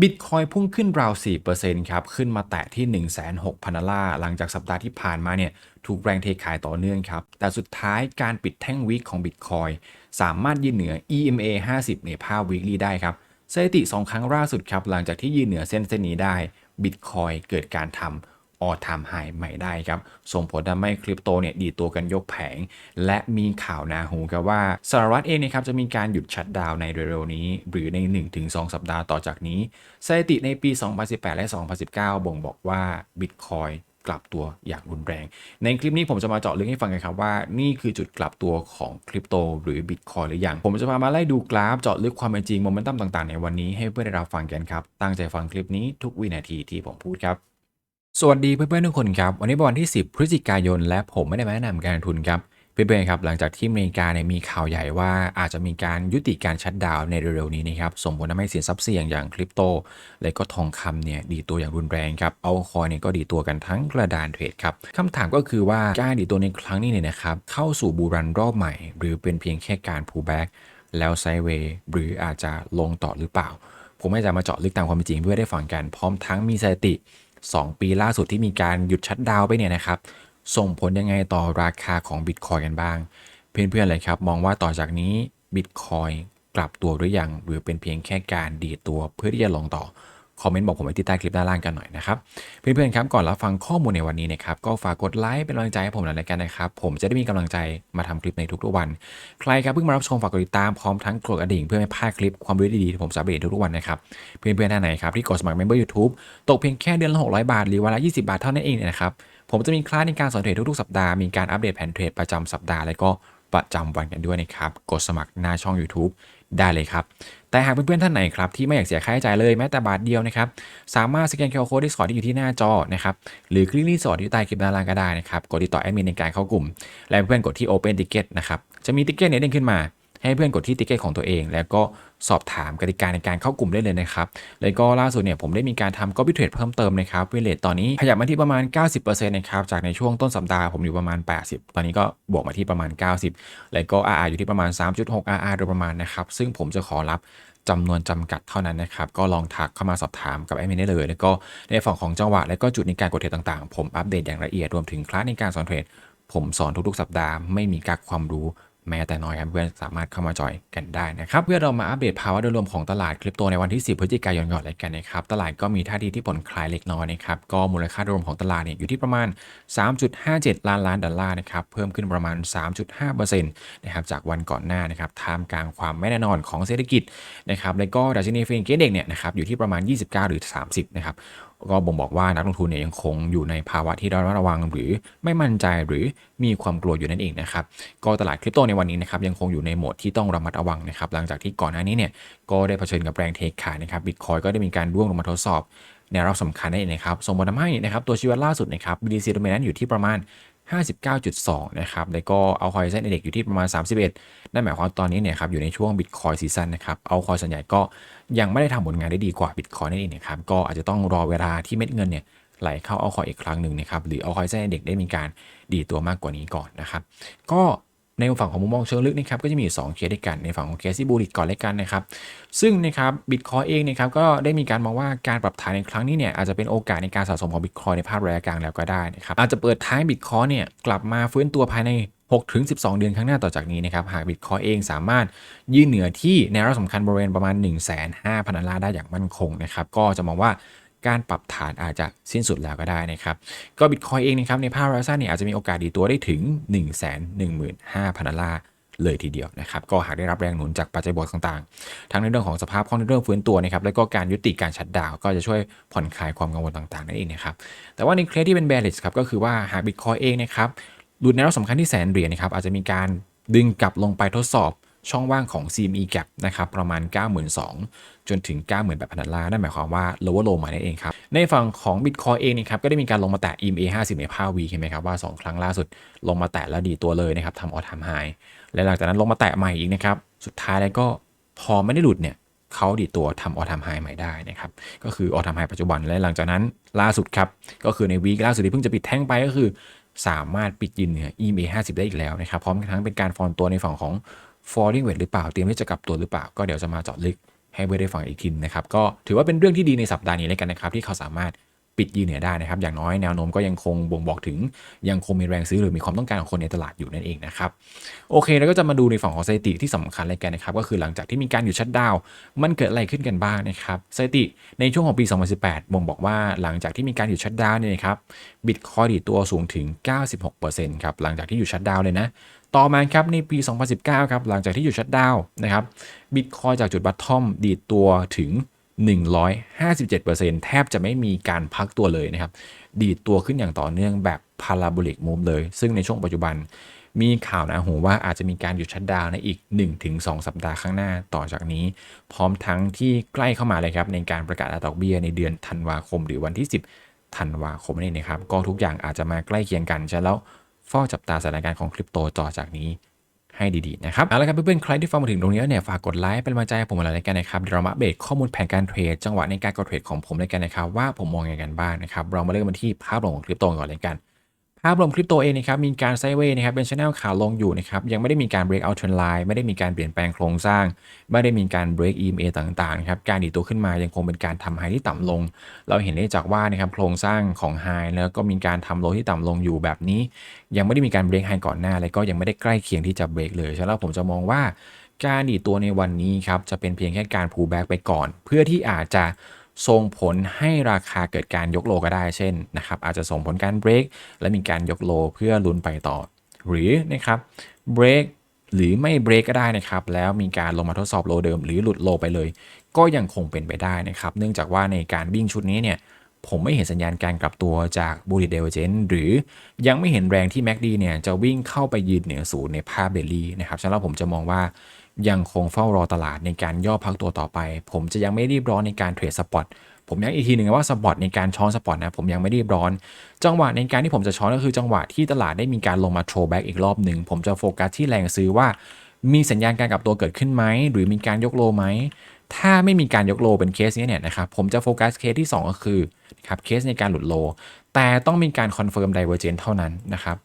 บิตคอยพุ่งขึ้นราว 4%ครับ ขึ้นมาแตะที่ 16,000 ดอลลาร์ หลังจากสัปดาห์ที่ผ่านมาเนี่ย ถูกแรงเทขายต่อเนื่องครับ แต่สุดท้ายการปิดแท่งวิกของบิตคอยสามารถยืนเหนือ EMA 50 ในภาพวิกฤได้ครับ สถิติ 2 ครั้งล่าสุดครับ หลังจากที่ยืนเหนือเส้นเส้นนี้ได้ บิตคอยเกิดการทำ ออทามไฮใหม่ได้ครับ ส่งผลทำให้คริปโตเนี่ยดีตัวกันยกแผง และมีข่าวนาหูครับว่าสหรัฐเองนะครับจะมีการหยุดชัดดาวในเร็วๆนี้ หรือใน 1-2 สัปดาห์ต่อจากนี้ สถิติในปี 2018 และ 2019 บ่งบอกว่าบิตคอยกลับตัวอย่างรุนแรง ในคลิปนี้ผมจะมาเจาะลึกให้ฟังกันครับว่านี่คือจุดกลับตัวของคริปโตหรือบิตคอยหรือยัง ผมจะพามาไล่ดูกราฟเจาะลึกความเป็นจริงโมเมนตัมต่างๆ ในวันนี้ให้เพื่อนได้รับฟังกันครับ ตั้งใจฟังคลิปนี้ทุกวินาทีที่ผมพูดครับ สวัสดีเพื่อนๆทุกคนครับวันนี้เป็นวันที่ 10 พฤศจิกายน และผมไม่ได้มาแนะนำการลงทุนครับเพื่อนๆครับหลังจากที่อเมริกาเนี่ยมีข่าวใหญ่ว่าอาจจะมีการยุติการชัดดาวในเร็วๆนี้นะครับส่งผลทำให้สินทรัพย์เสี่ยงอย่างคริปโต และก็ทองคำเนี่ยดีตัวอย่างรุนแรงครับเอาคอยเนี่ยก็ดีตัวกันทั้งกระดานเทรดครับคำถามก็คือว่าการดีตัวในครั้งนี้เนี่ยนะครับเข้าสู่บูรันรอบใหม่ หรือเป็นเพียงแค่การ pullback แล้วไซเวย์หรืออาจจะลงต่อหรือเปล่า ผมไม่จะมาเจาะลึกตามความเป็นจริงเพื่อได้ฟังกันพร้อมทั้งมีสถิติ 2 ปีล่าสุดที่มีการหยุดชัดดาวไปเนี่ยนะครับ ส่งผลยังไงต่อราคาของบิตคอยกันบ้าง เพื่อนๆเลยครับ มองว่าต่อจากนี้บิตคอยกลับตัวหรือยัง หรือเป็นเพียงแค่การดีตัวเพื่อที่จะลงต่อ คอมเมนต์บอกผมไว้ที่ใต้คลิปด้านล่างกันหน่อยนะครับ เพื่อนๆครับก่อนรับฟังข้อมูลในวันนี้นะครับก็ฝากกดไลค์เป็นกำลังใจให้ผมหน่อยละกันนะครับ ผมจะได้มีกำลังใจมาทำคลิปในทุกๆวัน ใครครับเพิ่งมารับชมฝากกดติดตามพร้อมทั้งกดกระดิ่งเพื่อไม่พลาดคลิปความรู้ดีๆที่ผมจะอัปเดตทุกๆวันนะครับเพื่อนๆท่านไหนครับที่กดสมัคร Member YouTube ตกเพียงแค่เดือนละ600 บาท หรือวันละ 20 บาทเท่านั้นเองนะครับผมจะมีคลาสในการสอนเทรดทุกๆสัปดาห์มีการอัปเดตแผนเทรดประจำสัปดาห์และก็ประจำวันกันด้วยนะครับกดสมัครหน้าช่อง YouTube ได้เลยครับ แต่หากเพื่อนๆท่านไหนครับที่ไม่อยากเสียค่าใช้จ่ายเลยแม้แต่บาทเดียวนะครับ สามารถสแกนเคอร์โค้ดที่สอดที่อยู่ที่หน้าจอนะครับหรือคลิกลิงก์สอดที่ใต้คลิปด้านล่างก็ได้นะครับกดติดต่อแอดมินในการเข้ากลุ่ม และเพื่อนๆกดที่ Open Ticket นะครับจะมีติ๊กเก็ตเนี่ยเด้งขึ้นมา ให้เพื่อนกดที่ติ๊กเก็ตของตัวเอง แล้วก็สอบถามกติกาในการเข้ากลุ่มได้เลยนะครับ แล้วก็ล่าสุดเนี่ยผมได้มีการทำ copy trade เพิ่มเติมนะครับเวเลตตอนนี้ขยับมาที่ประมาณ 90%นะครับจากในช่วงต้นสัปดาห์ผมอยู่ประมาณ 80 ตอนนี้ก็บวกมาที่ประมาณ 90 แล้วก็ RR อยู่ที่ประมาณ 3.6 RR โดยประมาณนะครับซึ่งผมจะขอรับจำนวนจำกัดเท่านั้นนะครับ ก็ลองทักเข้ามาสอบถามกับแอดมินได้เลย แล้วก็ในฝั่งของจังหวะ และก็จุดในการกดเทรดต่างๆ ผมอัปเดตอย่างละเอียดรวมถึงคลาสในการสอนเทรดผมสอนทุกๆ สัปดาห์ไม่มีกักความรู้ แม้แต่น้อยครับเพื่อนสามารถเข้ามาจอยกันได้นะครับเพื่อเรามาอัปเดตภาวะโดยรวมของตลาดคริปโตในวันที่ 10 พฤศจิกายนก่อนเลยกันนะครับตลาดก็มีท่าทีที่ผ่อนคลายเล็กน้อยนะครับก็มูลค่าโดยรวมของตลาดเนี่ยอยู่ที่ประมาณ 3.57 ล้านล้านดอลลาร์นะครับเพิ่มขึ้นประมาณ 3.5%นะครับจากวันก่อนหน้านะครับท่ามกลางความไม่แน่นอนของเศรษฐกิจนะครับแล้วก็ดัชนีเฟนเกตเด็กเนี่ยนะครับอยู่ที่ประมาณ 29 หรือ 30นะครับ ก็บ่งบอกว่านักลงทุนเนี่ยยังคงอยู่ในภาวะที่ระมัดระวังหรือไม่มั่นใจหรือมีความกลัวอยู่นั่นเองนะครับก็ตลาดคริปโตในวันนี้นะครับยังคงอยู่ในโหมดที่ต้องระมัดระวังนะครับหลังจากที่ก่อนหน้านี้เนี่ยก็ได้เผชิญกับแรงเทขายนะครับบิตคอยก็ได้มีการร่วงลงมาทดสอบแนวรับสำคัญนั่นเองนะครับส่งผลทำให้นะครับตัวชีวัดล่าสุดนะครับ BTC โดเมนั้นอยู่ที่ประมาณ 59.2 นะครับ แล้วก็เอาคอยเซ็นเด็กอยู่ที่ประมาณ 31 นั่นหมายความตอนนี้เนี่ยครับอยู่ในช่วงบิตคอยซีซันนะครับ เอาคอยส่วนใหญ่ก็ยังไม่ได้ทำผลงานได้ดีกว่าบิตคอยนั่นเองนะครับ ก็อาจจะต้องรอเวลาที่เม็ดเงินเนี่ยไหลเข้าเอาคอยอีกครั้งหนึ่งนะครับ หรือเอาคอยเส้นเด็กได้มีการดีตัวมากกว่านี้ก่อนนะครับ ก็ ในฝั่งของมุมมองเชิงลึกนะครับก็จะมี2เคสด้วยกันในฝั่งของเคสที่บูริตก่อนเลยกันนะครับซึ่งนะครับบิตคอยเองนะครับก็ได้มีการมองว่าการปรับฐานในครั้งนี้เนี่ยอาจจะเป็นโอกาสในการสะสมของบิตคอยในภาพระยะกลางแล้วก็ได้นะครับอาจจะเปิดท้ายบิตคอยเนี่ยกลับมาฟื้นตัวภายใน6ถึง12 เดือนข้างหน้าต่อจากนี้นะครับ หากบิตคอยเองสามารถยืนเหนือที่แนวรับสำคัญบริเวณประมาณ 1 5 0 0 0 0ลลาร์ได้อย่างมั่นคงนะครับ ก็จะมองว่า การปรับฐานอาจจะสิ้นสุดแล้วก็ได้นะครับ ก็บิตคอยเองนะครับในภาพระยะสั้นเนี่ยอาจจะมีโอกาสดีตัวได้ถึง 1 1 5 0 0 0ดอลลาร์เลยทีเดียวนะครับก็หากได้รับแรงหนุนจากปัจจัยบวกต่างๆ ทั้งในเรื่องของสภาพคล่องในเรื่องฟื้นตัวนะครับแล้วก็การยุติการชัดดาวก็จะช่วยผ่อนคลายความกังวลต่างๆนั่นเองนะครับแต่ว่าในเคสที่เป็น bearish ครับก็คือว่าหากบิตคอยเองนะครับหลุดแนวสำคัญที่แสนเหรียญนะครับอาจจะมีการดึงกลับลงไปทดสอบ ช่องว่างของ CME gap นะครับประมาณ 92,000 จนถึง98,000ดอลลาร์นั่นหมายความว่า lower low มานั่นเองครับ ในฝั่งของ Bitcoin เองนะครับก็ได้มีการลงมาแตะ EMA 50 ในภาพ V เห็นไหมครับว่า 2 ครั้งล่าสุดลงมาแตะแล้วดีตัวเลยนะครับทำ all time high และหลังจากนั้นลงมาแตะใหม่อีกนะครับสุดท้ายแล้วก็พอไม่ได้หลุดเนี่ยเขาดีตัวทำ all time high ใหม่ได้นะครับ ก็คือ all time high ปัจจุบันและหลังจากนั้นล่าสุดครับ ก็คือในวีคล่าสุดที่เพิ่งจะปิดแท่งไปก็คือ สามารถปิดยืนเหนือ EMA 50 ได้อีกแล้วนะครับ พร้อมทั้งเป็นการฟอนตัวในฝั่งของ falling wedge หรือเปล่า เตรียมที่จะกลับตัวหรือเปล่า ก็เดี๋ยวจะมาเจาะลึกให้เพื่อนได้ฟังอีกทีนะครับ ก็ถือว่าเป็นเรื่องที่ดีในสัปดาห์นี้เลยกันนะครับ ที่เขาสามารถปิดยืนเหนือได้นะครับ อย่างน้อยแนวโน้มก็ยังคงบ่งบอกถึง ยังคงมีแรงซื้อหรือมีความต้องการของคนในตลาดอยู่นั่นเองนะครับ โอเค แล้วก็จะมาดูในฝั่งของสถิติที่สำคัญเลยกันนะครับ ก็คือหลังจากที่มีการหยุดชัดดาว มันเกิดอะไรขึ้นกันบ้างนะครับ สถิติในช่วงของปี 2018 บ่งบอกว่าหลังจากที่มีการหยุดชัดดาวเนี่ยครับ บิตคอยดีตัวสูงถึง 96%ครับ หลังจากที่หยุดชัดดาวเลยนะ ต่อมาครับในปี 2019 ครับหลังจากที่หยุดชัดดาวนะครับบิตคอยจากจุดบัตทอมดีดตัวถึง 157%แทบจะไม่มีการพักตัวเลยนะครับ ดีดตัวขึ้นอย่างต่อเนื่องแบบพาราโบลิกมูฟเลย ซึ่งในช่วงปัจจุบันมีข่าวนะหูว่าอาจจะมีการหยุดชัดดาวในอีก 1-2 สัปดาห์ข้างหน้าต่อจากนี้ พร้อมทั้งที่ใกล้เข้ามาเลยครับในการประกาศอัตราดอกเบี้ยในเดือนธันวาคม หรือวันที่ 10 ธันวาคมนี่นะครับ ก็ทุกอย่างอาจจะมาใกล้เคียงกันฉะนั้นแล้ว เฝ้าจับตาสถานการณ์ของคริปโตต่อจากนี้ให้ดีๆนะครับเอาละครับเพื่อนๆใครที่ฟังมาถึงตรงนี้เนี่ยฝากกดไลค์เป็นกำลังใจให้ผมอะไรกันนะครับเดี๋ยวเรามาอัปเดตข้อมูลแผนการเทรดจังหวะในการกดเทรดของผมเลยกันนะครับว่าผมมองยังไงกันบ้างนะครับเรามาเริ่มกันที่ภาพรวมของคริปโตก่อนเลยกัน ภาพรวมคริปโตเองนะครับมีการไซเวย์นะครับเป็นช anel ขาลงอยู่นะครับยังไม่ได้มีการ break out trend line ไม่ได้มีการเปลี่ยนแปลงโครงสร้าง ไม่ได้มีการ break EMA ต่างๆครับการดีตัวขึ้นมายังคงเป็นการทำไฮที่ต่ำลง เราเห็นได้จากว่านะครับโครงสร้างของไฮแล้วก็มีการทำโลที่ต่ำลงอยู่แบบนี้ ยังไม่ได้มีการ break high ก่อนหน้า และก็ยังไม่ได้ใกล้เคียงที่จะ break เลยฉะนั้นผมจะมองว่าการดีตัวในวันนี้ครับจะเป็นเพียงแค่การ pull back ไปก่อน เพื่อที่อาจจะ ส่งผลให้ราคาเกิดการยกโลก็ได้เช่นนะครับอาจจะส่งผลการ break และมีการยกโลเพื่อลุ้นไปต่อ หรือนะครับ break หรือไม่ break ก็ได้นะครับแล้วมีการลงมาทดสอบโลเดิม หรือหลุดโลไปเลย ก็ยังคงเป็นไปได้นะครับ เนื่องจากว่าในการวิ่งชุดนี้เนี่ยผมไม่เห็นสัญญาณการกลับตัวจากบูริเดเวเจนหรือยังไม่เห็นแรงที่ MACD เนี่ยจะวิ่งเข้าไปยืนเหนือศูนย์ในภาพเดลี่นะครับฉะนั้นผมจะมองว่า ยังคงเฝ้ารอตลาดในการย่อพักตัวต่อไป ผมจะยังไม่รีบร้อนในการเทรดสปอตผมย้ำอีกทีหนึ่งว่าสปอตในการช้อนสปอตนะผมยังไม่รีบร้อน จังหวะในการที่ผมจะช้อนก็คือจังหวะที่ตลาดได้มีการลงมาโทรแบ็กอีกรอบหนึ่งผมจะโฟกัสที่แรงซื้อว่า มีสัญญาณการกลับตัวเกิดขึ้นไหมหรือมีการยกโลไหมถ้าไม่มีการยกโลเป็นเคสนี้เนี่ยนะครับผมจะโฟกัสเคสที่ 2 ก็คือครับเคสในการหลุดโล แต่ต้องมีการคอนเฟิร์มไดเวอร์เจนเท่านั้นนะครับ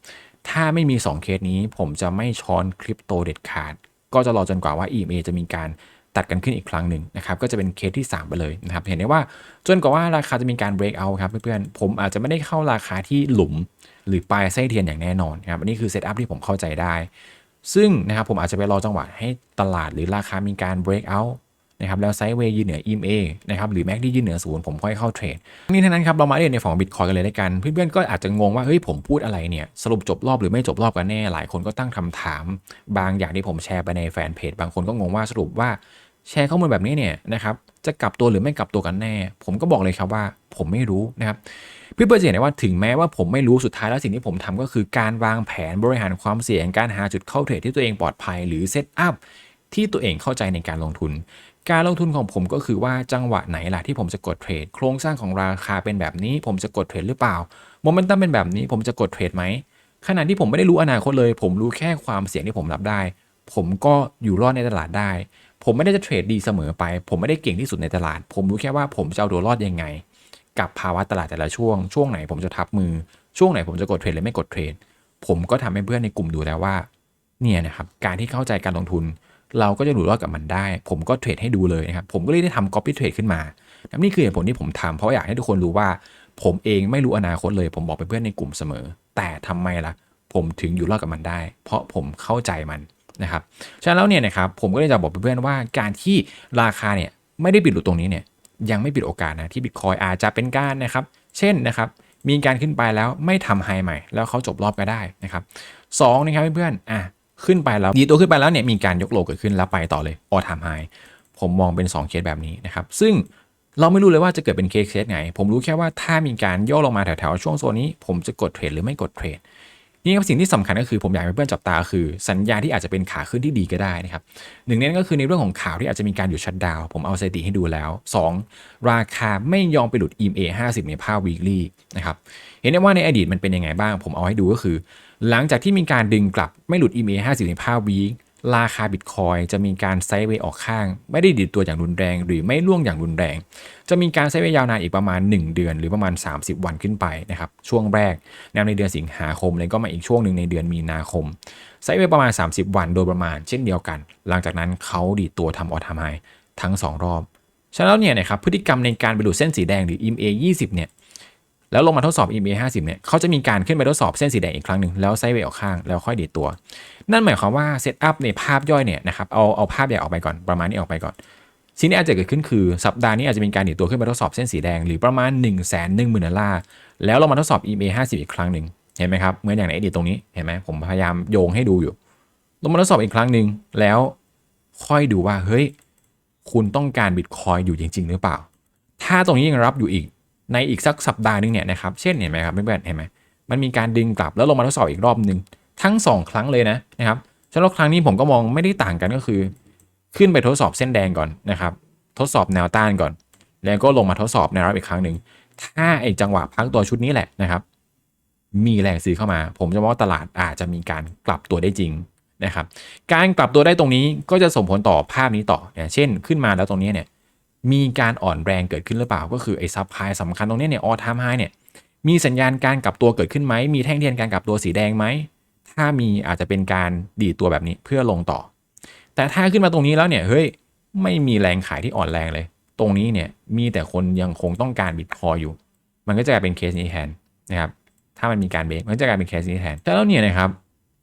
ถ้าไม่มี 2 เคสนี้ผมจะไม่ช้อนคริปโตเด็ดขาด ก็จะรอจนกว่าว่า EMA จะมีการตัดกันขึ้นอีกครั้งหนึ่งนะครับ ก็จะเป็นเคสที่ 3 ไปเลยนะครับ เห็นได้ว่าจนกว่าว่าราคาจะมีการ break out ครับเพื่อนๆ ผมอาจจะไม่ได้เข้าราคาที่หลุม หรือปลายไส้เทียนอย่างแน่นอนครับ อันนี้คือเซตอัพที่ผมเข้าใจได้ ซึ่งนะครับผมอาจจะไปรอจังหวะให้ตลาดหรือราคามีการ break out นะครับแล้วไซด์เวย์ยืนเหนือ EMA นะครับหรือ MACD ยืนเหนือศูนย์ผมค่อยเข้าเทรดนี่ทั้งนั้นครับเรามาเรียนในฝั่งบิตคอยกันเลยด้วยกันเพื่อนๆก็อาจจะงงว่าเฮ้ยผมพูดอะไรเนี่ยสรุปจบรอบหรือไม่จบรอบกันแน่หลายคนก็ตั้งคำถาม บางอย่างที่ผมแชร์ไปในแฟนเพจบางคนก็งงว่าสรุปว่าแชร์ข้อมูลแบบนี้เนี่ยนะครับจะกลับตัวหรือไม่กลับตัวกันแน่ ผมก็บอกเลยครับว่าผมไม่รู้นะครับเพื่อนๆจะเห็นได้ว่าถึงแม้ว่าผมไม่รู้สุดท้ายแล้วสิ่งที่ผมทำก็คือการวางแผนบริหารความเสี่ยงการหาจุดเข้าเทรดที่ตัวเองปลอดภัย หรือเซตอัพที่ตัวเองเข้าใจในการลงทุน การลงทุนของผมก็คือว่าจังหวะไหนล่ะที่ผมจะกดเทรด โครงสร้างของราคาเป็นแบบนี้ ผมจะกดเทรดหรือเปล่าโมเมนตัมเป็นแบบนี้ผมจะกดเทรดไหมขณะที่ผมไม่ได้รู้อนาคตเลย ผมรู้แค่ความเสี่ยงที่ผมรับได้ ผมก็อยู่รอดในตลาดได้ ผมไม่ได้จะเทรดดีเสมอไป ผมไม่ได้เก่งที่สุดในตลาด ผมรู้แค่ว่าผมจะเอาตัวรอดยังไง กับภาวะตลาดแต่ละช่วง ช่วงไหนผมจะทับมือ ช่วงไหนผมจะกดเทรดหรือไม่กดเทรด ผมก็ทำให้เพื่อนในกลุ่มดูแล้วว่า เนี่ยนะครับ การที่เข้าใจการลงทุน เราก็จะอยู่รอดกับมันได้ ผมก็เทรดให้ดูเลยนะครับ ผมก็เลยได้ทำ copy trade ขึ้นมานี่คือเหตุผลที่ผมทำเพราะอยากให้ทุกคนรู้ว่า ผมเองไม่รู้อนาคตเลย ผมบอกไปเพื่อนในกลุ่มเสมอ แต่ทำไมล่ะ ผมถึงอยู่รอดกับมันได้ เพราะผมเข้าใจมันนะครับ ฉะนั้นแล้วเนี่ยนะครับผมก็เลยจะบอกเพื่อนๆว่าการที่ราคาเนี่ยไม่ได้ปิดหลุดตรงนี้เนี่ยยังไม่ปิดโอกาสนะที่บิตคอยอาจจะเป็นการนะครับ เช่นนะครับมีการขึ้นไปแล้วไม่ทำไฮใหม่ แล้วเขาจบรอบก็ได้นะครับสองนะครับเพื่อนๆอะ ขึ้นไปแล้วดีตัวขึ้นไปแล้วเนี่ยมีการยกโลเกิดขึ้นแล้วไปต่อเลยออทามไฮผมมองเป็น 2 เคสแบบนี้นะครับ ซึ่งเราไม่รู้เลยว่าจะเกิดเป็นเคสเคสไหน ผมรู้แค่ว่าถ้ามีการย่อลงมาแถวๆช่วงโซนนี้ ผมจะกดเทรดหรือไม่กดเทรดนี่ครับสิ่งที่สำคัญก็คือผมอยากให้เพื่อนจับตาคือ สัญญาณที่อาจจะเป็นขาขึ้นที่ดีก็ได้นะครับหนึ่งในนั้นก็คือในเรื่องของข่าวที่อาจจะมีการหยุดชัดดาวผมเอาสถิติให้ดูแล้ว 2. ราคาไม่ยอมไปหลุด EMA 50 ในภาพ weekly นะครับเห็นได้ว่าในอดีตมันเป็นยังไงบ้าง ผมเอาให้ดูก็คือ หลังจากที่มีการดึงกลับไม่หลุด EMA 50ในภาพ week ราคาบิตคอยจะมีการไซด์เวย์ออกข้าง ไม่ได้ดิดตัวอย่างรุนแรง หรือไม่ร่วงอย่างรุนแรง จะมีการไซด์เวย์ยาวนานอีกประมาณ 1 เดือน หรือประมาณ 30 วันขึ้นไปนะครับช่วงแรกแนวในเดือนสิงหาคมเลยก็มาอีกช่วงหนึ่งในเดือนมีนาคมไซด์เวย์ประมาณ 30 วันโดยประมาณเช่นเดียวกัน หลังจากนั้นเขาดีดตัวทำออทามไฮทั้ง 2 รอบฉะนั้นแล้วเนี่ยนะครับพฤติกรรมในการไปดูดเส้นสีแดงหรือ EMA 20เนี่ย แล้วลงมาทดสอบ EMA 50เนี่ยเขาจะมีการขึ้นไปทดสอบเส้นสีแดงอีกครั้งหนึ่งแล้วไซด์เวย์ออกข้างแล้วค่อยดีดตัว นั่นหมายความว่าเซตอัพในภาพย่อยเนี่ยนะครับเอาเอาภาพใหญ่ออกไปก่อนประมาณนี้ออกไปก่อนสิ่งที่อาจจะเกิดขึ้นคือสัปดาห์นี้อาจจะมีการดีดตัวขึ้นไปทดสอบเส้นสีแดงหรือประมาณ 1 1 0 0 0 0ดอลลาร์แล้วเรามาทดสอบ EMA 50 อีกครั้งหนึ่งเห็นไหมครับเหมือนอย่างในอดีตตรงนี้เห็นไหมผมพยายามโยงให้ดูอยู่ลงมาทดสอบอีกครั้งหนึ่งแล้วค่อยดูว่าเฮ้ยคุณต้องการบิตคอยอยู่จริง ๆ หรือเปล่า ถ้าตรงนี้ยังรับอยู่อีก ในอีกสักสัปดาห์หนึงเนี่ยนะครับเช่นเห็นไหมครับเพื่อนๆเห็นไหมมันมีการดึงกลับแล้วลงมาทดสอบอีกรอบหนึ่งทั้งสองครั้งเลยนะนะครับสำหรับครั้งนี้ผมก็มองไม่ได้ต่างกันก็คือ ขึ้นไปทดสอบเส้นแดงก่อนนะครับ ทดสอบแนวต้านก่อน แล้วก็ลงมาทดสอบแนวรับอีกครั้งหนึ่งถ้าไอ้จังหวะพักตัวชุดนี้แหละนะครับ มีแรงซื้อเข้ามา ผมจะมองว่าตลาดอาจจะมีการกลับตัวได้จริงนะครับ การกลับตัวได้ตรงนี้ก็จะส่งผลต่อภาพนี้ต่อเนี่ยเช่นขึ้นมาแล้วตรงนี้เนี่ย มีการอ่อนแรงเกิดขึ้นหรือเปล่า ก็คือไอ้ซับไพสำคัญตรงนี้เนี่ยออทามไฮเนี่ยมีสัญญาณการกลับตัวเกิดขึ้นไหม มีแท่งเทียนการกลับตัวสีแดงไหม ถ้ามีอาจจะเป็นการดีดตัวแบบนี้เพื่อลงต่อ แต่ถ้าขึ้นมาตรงนี้แล้วเนี่ยเฮ้ยไม่มีแรงขายที่อ่อนแรงเลย ตรงนี้เนี่ยมีแต่คนยังคงต้องการบิตคอยอยู่ มันก็จะกลายเป็นเคสนี้แทนนะครับ ถ้ามันมีการเบรกมันก็จะกลายเป็นเคสนี้แทนแต่แล้วเนี่ยนะครับ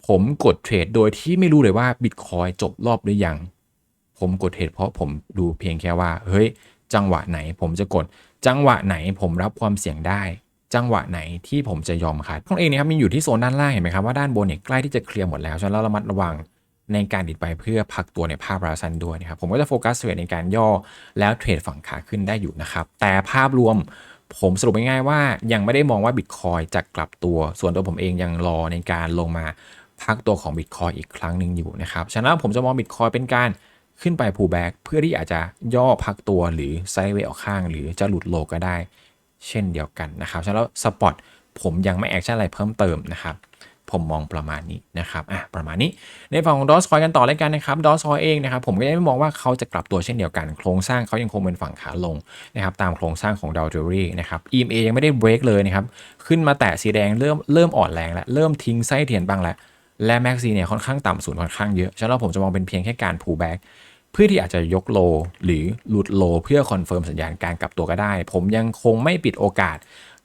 ผมกดเทรดโดยที่ไม่รู้เลยว่าบิตคอยจบรอบหรือยัง ผมกดเทรดเพราะผมดูเพียงแค่ว่า เฮ้ย จังหวะไหนผมจะกด จังหวะไหนผมรับความเสี่ยงได้ จังหวะไหนที่ผมจะยอมขาดของเองนะครับมีอยู่ที่โซนด้านล่างเห็นไหมครับว่าด้านบนเนี่ยใกล้ที่จะเคลียร์หมดแล้วฉะนั้นเราระมัดระวังในการดิดไปเพื่อพักตัวในภาพราซันด้วยนะครับ ผมก็จะโฟกัสเทรดในการย่อแล้วเทรดฝั่งขาขึ้นได้อยู่นะครับ แต่ภาพรวมผมสรุปง่ายๆว่ายังไม่ได้มองว่าบิตคอยจะกลับตัว ส่วนตัวผมเองยังรอในการลงมาพักตัวของบิตคอยอีกครั้งหนึ่งอยู่นะครับฉะนั้นผมจะมองบิตคอยเป็นการ ขึ้นไป pull back เพื่อที่อาจจะย่อพักตัวหรือไซด์เวย์ออกข้าง หรือจะหลุดโลก็ได้ เช่นเดียวกันนะครับฉะนั้นแล้วสปอตผมยังไม่แอคชั่นอะไรเพิ่มเติมนะครับผมมองประมาณนี้นะครับอะประมาณนี้ ในฝั่งของดอสคอยกันต่อเลยกันนะครับดอสคอยเองนะครับผมก็ยังไม่มองว่าเขาจะกลับตัวเช่นเดียวกัน โครงสร้างเขายังคงเป็นฝั่งขาลงนะครับตามโครงสร้างของดาวเจอรี่นะครับ EMA ยังไม่ได้เบรกเลยนะครับขึ้นมาแตะสีแดงเริ่มเริ่มอ่อนแรงแล้วเริ่มทิ้งไส้เทียนบ้างแล้ว และแม็กซีเนี่ยค่อนข้างต่ำศูนย์ค่อนข้างเยอะ ฉะนั้นผมจะมองเป็นเพียงแค่การ pull back เพื่อที่อาจจะยกโล หรือหลุดโล เพื่อคอนเฟิร์มสัญญาณการกลับตัวก็ได้ ผมยังคงไม่ปิดโอกาส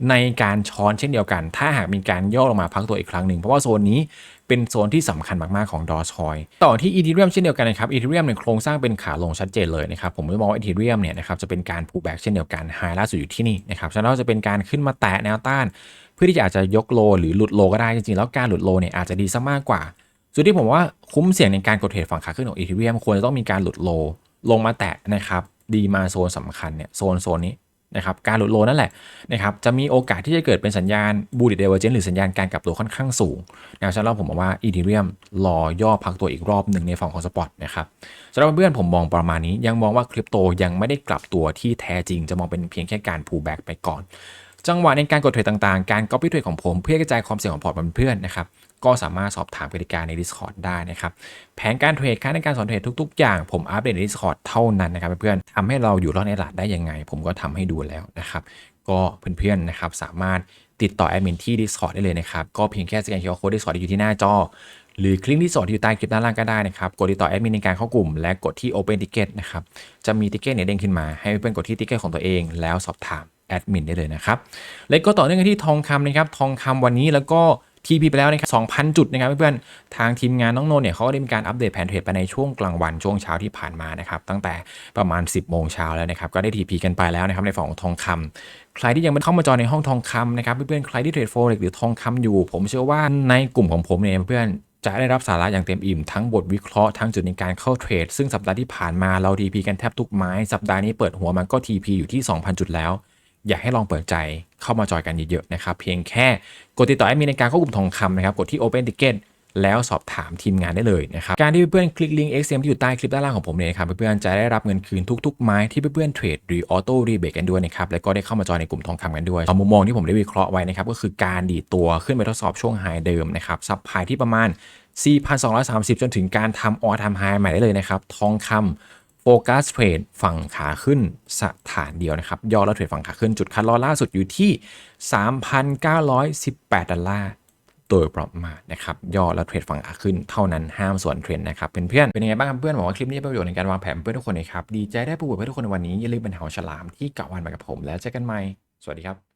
ในการช้อนเช่นเดียวกัน ถ้าหากมีการย่อลงมาพักตัวอีกครั้งหนึ่ง เพราะว่าโซนนี้เป็นโซนที่สำคัญมาก ๆ ของดอชอย ต่อที่อีทีเรียมเช่นเดียวกันนะครับอีทีเรียมในโครงสร้างเป็นขาลงชัดเจนเลยนะครับ ผมจะมองว่าอีทีเรียมเนี่ยนะครับจะเป็นการพูแบ็กเช่นเดียวกันไฮล่าสุดอยู่ที่นี่นะครับฉะนั้นจะเป็นการขึ้นมาแตะแนวต้าน พื่อที่จะอาจจะยกโลหรือหลุดโลก็ได้จริงๆ แล้วการหลุดโลเนี่ยอาจจะดีซะมากกว่าส่วนที่ผมว่าคุ้มเสี่ยงในการกดเทรดฝั่งขาขึ้นของอีทีเรียมควรจะต้องมีการหลุดโลลงมาแตะนะครับดีมาโซนสำคัญเนี่ยโซนโซนนี้นะครับการหลุดโลนั่นแหละนะครับจะมีโอกาสที่จะเกิดเป็นสัญญาณบูดิเดเวอร์เจนหรือสัญญาณการกลับตัวค่อนข้างสูงนะครับฉะนั้นผมมองว่าอีทีเรียมรอย่อพักตัวอีกรอบหนึ่งในฝั่งของสปอตนะครับสำหรับเพื่อนผมมองประมาณนี้ยังมองว่าคริปโตยังไม่ได้กลับตัวที่แท้จริง จะมองเป็นเพียงแค่การ pull back ไปก่อน จังหวะในการกดเทรดต่างๆ การ copy trade ของผมเพื่อกระจายความเสี่ยงของพอร์ตเพื่อนๆนะครับก็สามารถสอบถามกติกาใน Discord ได้นะครับ แผนการเทรดค่าในการสอนเทรดทุกๆ อย่างผมอัปเดตใน Discord เท่านั้นนะครับเพื่อนๆทำให้เราอยู่รอดในตลาดได้ยังไง ผมก็ทำให้ดูแล้วนะครับ ก็เพื่อนๆนะครับสามารถติดต่อแอดมินที่ Discord ได้เลยนะครับ ก็เพียงแค่สแกน QR Code Discord ที่อยู่ที่หน้าจอ หรือคลิกที่สอดที่อยู่ใต้คลิปด้านล่างก็ได้นะครับกดติดต่อแอดมินในการเข้ากลุ่ม และกดที่ Open Ticket นะครับจะมีติเกตเนี่ยเด้งขึ้นมาให้เพื่อนกดที่ติเกตของตัวเองแล้วสอบถาม แอดมินได้เลยนะครับ และก็ต่อเนื่องกันที่ทองคำนะครับ ทองคำวันนี้แล้วก็ TP ไปแล้วนะครับ2,000 จุดนะครับเพื่อนๆ ทางทีมงานน้องโนนเนี่ยเขาก็ได้มีการอัปเดตแผนเทรดไปในช่วงกลางวันช่วงเช้าที่ผ่านมานะครับตั้งแต่ประมาณ 10 โมงเช้าแล้วนะครับก็ได้ TP กันไปแล้วนะครับในฝั่งของทองคำใครที่ยังไม่เข้ามาจอในห้องทองคำนะครับเพื่อนๆใครที่เทรดโฟเร็กหรือทองคำอยู่ ผมเชื่อว่าในกลุ่มของผมเนี่ยเพื่อนจะได้รับสาระอย่างเต็มอิ่มทั้งบทวิเคราะห์ทั้งจุดในการเข้าเทรด ซึ่งสัปดาห์ที่ผ่านมาเรา TP กันแทบทุกไม้ สัปดาห์นี้เปิดหัวมันก็ TP อยู่ที่ 2,000 จุดแล้ว อยากให้ลองเปิดใจเข้ามาจอยกันเยอะๆนะครับ เพียงแค่กดติดต่อแอดมินในการควบคุมทองคำนะครับ กดที่ Open Ticket แล้วสอบถามทีมงานได้เลยนะครับ การที่เพื่อนๆคลิกลิงก์ XM ที่อยู่ใต้คลิปด้านล่างของผมเนี่ยครับเพื่อนๆจะได้รับเงินคืนทุกๆ ไม้ที่เพื่อนๆเทรดหรือออโต้รีเบกกันด้วยนะครับแล้วก็ได้เข้ามาจอยในกลุ่มทองคำกันด้วยเอมุมมองที่ผมได้วิเคราะห์ไว้นะครับก็คือการดีตัวขึ้นไปทดสอบช่วงไฮเดิมนะครับซับไพที่ประมาณ 4,230 จนถึงการทำออทำไฮใหม่ได้เลยนะครับทองคำ กัสเทรดฝั่งขาขึ้นสถานเดียวนะครับ ย่อแล้วเทรดฝั่งขาขึ้นจุดคัดลอล่าสุดอยู่ที่ 3,918 ดอลลาร์โดยประมาณนะครับ ย่อแล้วเทรดฝั่งขาขึ้นเท่านั้นห้ามส่วนเทรนนะครับเพื่อนๆเป็นยังไงบ้างเพื่อนหวังว่าคลิปนี้เป็นประโยชน์ในการวางแผนเพื่อนทุกคนนะครับดีใจได้ประโยชน์เพื่อนทุกคนในวันนี้อย่าลืมเป็นหาฉลามที่เกาะวันไปกับผม แล้วเจอกันใหม่สวัสดีครับ